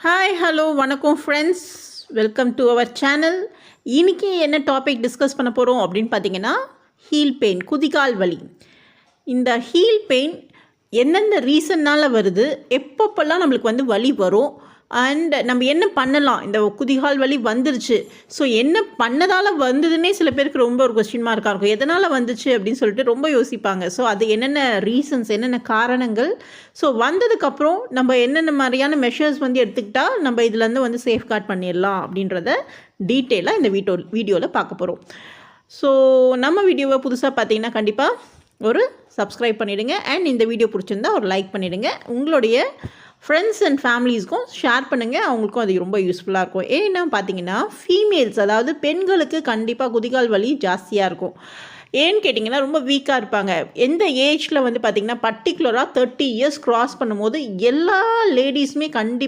Hi hello வணக்கம் friends welcome to our channel இன்றைக்கி என்ன டாபிக் டிஸ்கஸ் பண்ண போகிறோம் அப்படின்னு பார்த்தீங்கன்னா ஹீல் பெயின் குதிகால் வலி. இந்த ஹீல் பெயின் எந்தெந்த ரீசன்னால் வருது எப்பப்பெல்லாம் நம்மளுக்கு வந்து வலி வரும் அண்ட் நம்ம என்ன பண்ணலாம்? இந்த குதிகால் வலி வந்துருச்சு. ஸோ என்ன பண்ணதால் வந்ததுன்னே சில பேருக்கு ரொம்ப ஒரு கொஸ்டின் மார்க்காக இருக்கும். எதனால் வந்துச்சு அப்படின்னு சொல்லிட்டு ரொம்ப யோசிப்பாங்க. ஸோ அது என்னென்ன ரீசன்ஸ் என்னென்ன காரணங்கள்? ஸோ வந்ததுக்கப்புறம் நம்ம என்னென்ன மாதிரியான மெஷர்ஸ் வந்து எடுத்துக்கிட்டால் நம்ம இதுலேருந்து வந்து சேஃப்கார்ட் பண்ணிடலாம் அப்படின்றத டீட்டெயிலாக இந்த வீடியோ வீடியோவில் பார்க்க போகிறோம் ஸோ நம்ம வீடியோவை புதுசாக பார்த்தீங்கன்னா கண்டிப்பாக ஒரு சப்ஸ்கிரைப் பண்ணிவிடுங்க அண்ட் இந்த வீடியோ பிடிச்சிருந்தா ஒரு லைக் பண்ணிவிடுங்க உங்களுடைய ஃப்ரெண்ட்ஸ் அண்ட் ஃபேமிலிஸ்க்கும் ஷேர் பண்ணுங்கள் அவங்களுக்கும் அது ரொம்ப யூஸ்ஃபுல்லாக இருக்கும். ஏன்னா பார்த்தீங்கன்னா ஃபீமேல்ஸ் அதாவது பெண்களுக்கு கண்டிப்பாக குதிகால் வலி ஜாஸ்தியாக இருக்கும். ஏன்னு கேட்டிங்கன்னா ரொம்ப வீக்காக இருப்பாங்க. எந்த ஏஜில் வந்து பார்த்திங்கன்னா பர்டிகுலராக தேர்ட்டி இயர்ஸ் க்ராஸ் பண்ணும்போது எல்லா லேடிஸுமே கண்டிப்பாக